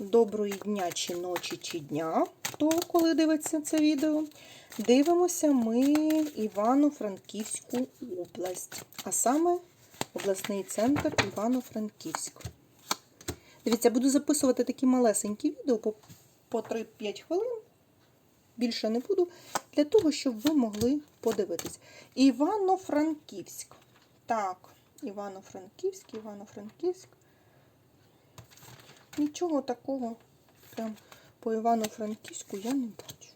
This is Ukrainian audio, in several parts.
Доброї дня чи ночі, чи дня, хто коли дивиться це відео. Дивимося ми Івано-Франківську область, а саме обласний центр Івано-Франківськ. Дивіться, буду записувати такі малесенькі відео по, по 3-5 хвилин. Більше не буду, для того, щоб ви могли подивитись. Івано-Франківськ. Так, Івано-Франківськ, Івано-Франківськ. Нічого такого прям по Івано-Франківську я не бачу.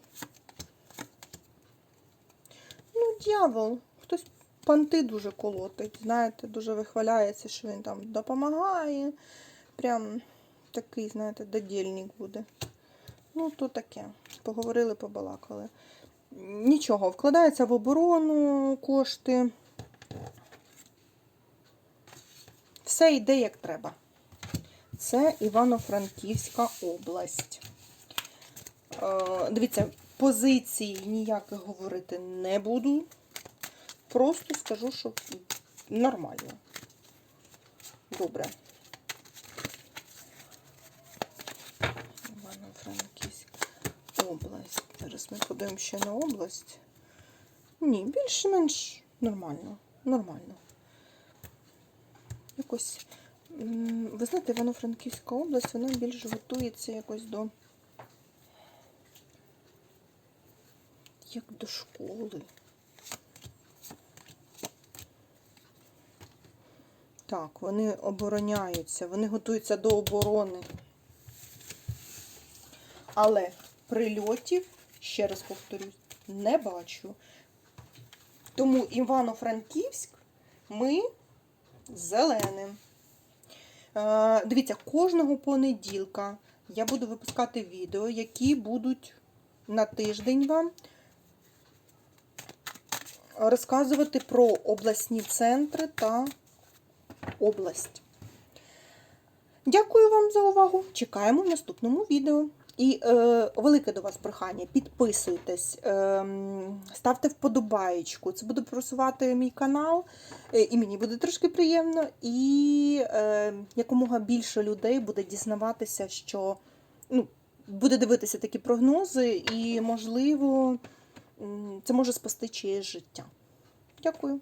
Ну, дьявол, хтось панти дуже колотить, знаєте, дуже вихваляється, що він там допомагає. Прям такий, знаєте, додільник буде. Ну, то таке. Поговорили, побалакали. Нічого, вкладається в оборону кошти. Все йде як треба. Це Івано-Франківська область. Е, Дивіться, позиції ніяких говорити не буду. Просто скажу, що нормально. Добре. Івано-Франківська область. Зараз ми подивимо ще на область. Ні, більш-менш нормально. Нормально. Якось. Ви знаєте, Івано-Франківська область, вона більш готується якось до. Як до школи. Так, вони обороняються, вони готуються до оборони. Але прильотів, ще раз повторюсь, не бачу. Тому Івано-Франківськ ми зеленим. Е, Дивіться, кожного понеділка я буду випускати відео, які будуть на тиждень вам розказувати про обласні центри та область. Дякую вам за увагу. Чекаємо в наступному відео. І е, велике до вас прохання, підписуйтесь, е, ставте вподобаєчку. Це буде просувати мій канал, е, і мені буде трошки приємно, і е, якомога більше людей буде дізнаватися, що ну, буде дивитися такі прогнози, і, можливо, це може спасти чиєсь життя. Дякую.